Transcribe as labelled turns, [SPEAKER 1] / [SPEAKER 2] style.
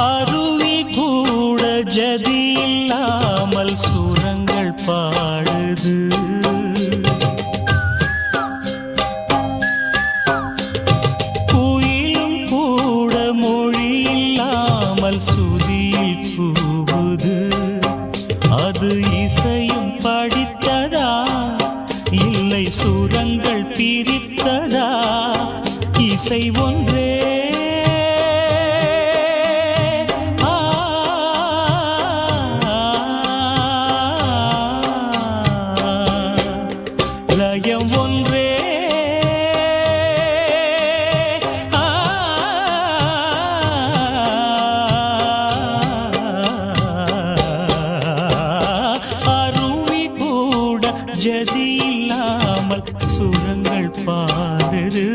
[SPEAKER 1] அருவி கூட ஜதி இல்லாமல் சுரங்கள் பாடுது. குயிலும் கூட மொழி இல்லாமல் சுதியில் கூவுது. அது இசையும் படித்ததா? இல்லை சுரங்கள் பிரித்ததா? இசை ஒன்றே இதயம் ஒன்றே. அருவி கூட ஜதி இல்லாமல் சுரங்கள் பாடுது.